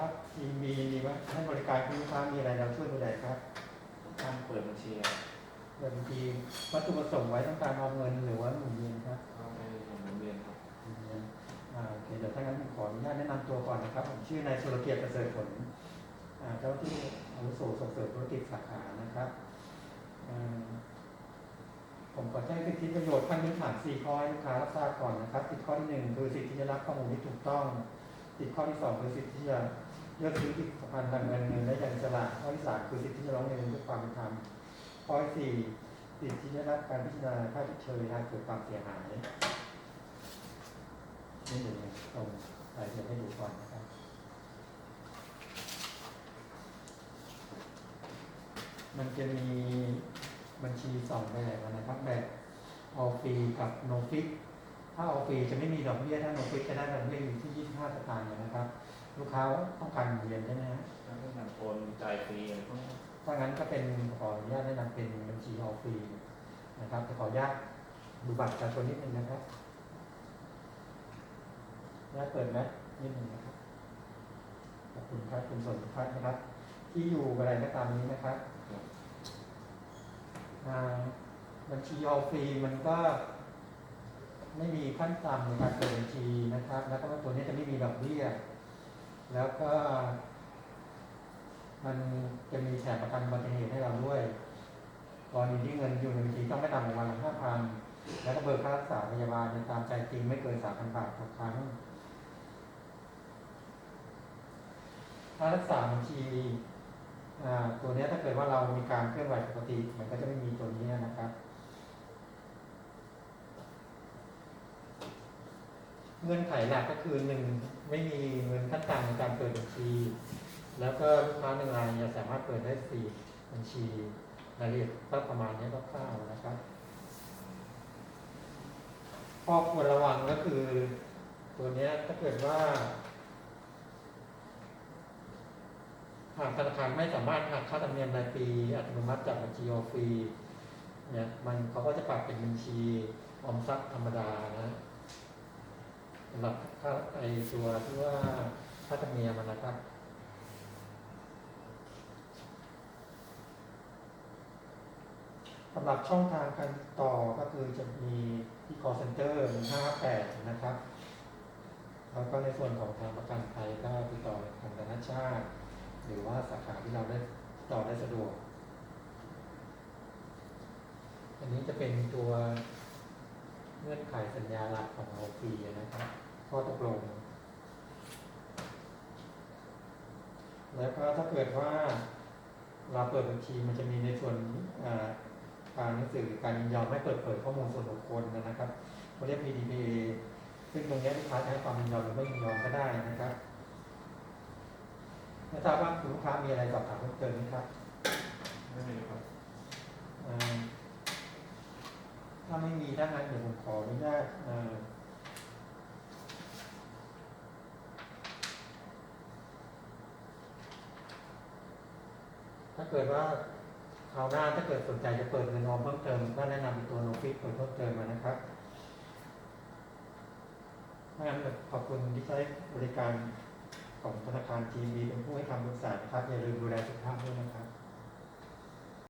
ครับทีมมีดีว่าให้บริการคุณลูกค้ามีอะไรเราช่วยดูแลครับทำเปิดบัญชีครับเปิดบัญชีวัตถุประสงค์ไว้ต้องการเอาเงินหรือว่าหมุนเวียนครับเข้าไปหมุนเวียนครับหมุนเวียนอ่าโอเคเดี๋ยวถ้างั้นผมขออนุญาตแนะนำตัวก่อนนะครับผมชื่อนายสุรเกียรติประเสริฐผลอ่าเจ้าที่อาวุโสส่งเสริมธุรกิจสาขานะครับอ่าผมขอแจ้งสิทธิประโยชน์ขั้นพื้นฐาน4ข้อให้ลูกค้ารับทราบก่อนนะครับสิทธิข้อที่หนึ่งคือสิทธิที่จะรับข้อมูลที่ถูกต้อง สิทธิข้อที่สองคือสิทธิที่จะเลือกซื้อผลิตภัณฑ์ทางการเงินได้อย่างอิสระข้อที่สามคือสิทธิที่จะร้องเรียนด้วยความเป็นธรรมข้อที่สี่สิทธิที่จะรับการพิจารณาค่าชดเชยหากเกิดความเสียหายนี่เดี๋ยวตรงรายละเอียดให้ดูก่อนนะครับมันจะมีบัญชีสองแบบนะครับแบบออฟรีกับโนฟิก ถ้าออฟฟรีจะไม่มีดอกเบี้ยถ้าโนฟิกจะได้ดอกเบี้ยอยู่ที่25สตางค์นะครับ ลูกค้าต้องการหมุนเวียนใช่ไหมฮะถ้าเรื่องการโอนจ่ายฟรีอะไรพวกนี้ถ้างั้นก็เป็นขออนุญาตแนะนำเป็นบัญชีออฟฟรีนะครับแต่ขออนุญาตดูบัตรประชาชนนิดนึงนะครับญาตเปิดไหมนิดนึงนะครับขอบคุณครับคุณสนพัฒน์นะครับ ที่อยู่อะไรก็ตามนี้นะครับอ่าบัญชีออฟฟรีมันก็ ไม่มีขั้นต่ำในการเปิดบัญชีนะครับ แล้วก็ตัวนี้จะไม่มีดอกเบี้ย แล้วก็ มันจะมีแถมประกันอุบัติเหตุให้เราด้วยกรณีที่เงินอยู่ในบัญชีต้องไม่ต่ำกว่าวันละห้าพันแล้วก็เบิกค่ารักษาพยาบาลในตามใจจริงไม่เกินสามพันบาทต่อครั้งค่ารักษาบัญชีตัวนี้ถ้าเกิดว่าเรามีการเคลื่อนไหวปกติ มันก็จะไม่มีตัวนี้นะครับ เงื่อนไขหลักก็คือหนึ่งไม่มีเงินขั้นต่ำในการเปิดบัญชี แล้วก็ลูกค้าหนึ่งรายจะสามารถเปิดได้สี่บัญชีรายละเอียดก็ประมาณนี้คร่าวๆนะครับข้อควรระวังก็คือ ตัวนี้ถ้าเกิดว่าหากธนาคารไม่สามารถหักค่าธรรมเนียมรายปี อัตโนมัติจากบัญชีออฟฟรีเนี่ยมันเขาก็จะปรับเป็นบัญชีออมทรัพย์ธรรมดานะ สำหรับค่าไอตัวที่ว่าค่าธรรมเนียมอะนะครับสำหรับช่องทางการต่อก็คือจะมีที่ call center 158 นะครับ แล้วก็ในส่วนของทางประกันภัยก็ติดต่อทางธนาชาติ หรือว่าสาขาที่เราได้ติดต่อได้สะดวก อันนี้จะเป็นตัว เงื่อนไขสัญญาหลักของเราฟรีนะครับ ข้อตกลง แล้วก็ถ้าเกิดว่าเราเปิดบัญชีมันจะมีในส่วนอ่าการหนังสือการยินยอมไม่เปิดเผยข้อมูลส่วนบุคคลนะครับเขาเรียก PDPA ซึ่งตรงนี้ลูกค้าจะให้ความยินยอมหรือไม่ยินยอมก็ได้นะครับไม่ทราบว่าคุณลูกค้ามีอะไรสอบถามเพิ่มเติมไหมครับ ไม่มีครับอ่า ถ้าไม่มีถ้างั้นเดี๋ยวผมขออนุญาตถ้าเกิดว่าคราวหน้าถ้าเกิดสนใจจะเปิดเงินออมเพิ่มเติม ก็แนะนำเป็นตัวโนฟิกเปิดเพิ่มเติมมานะครับถ้างั้นขอบคุณที่ใช้บริการของธนาคารจีบีเป็นผู้ให้คำปรึกษานะครับอย่าลืมดูแลสุขภาพด้วยนะครับ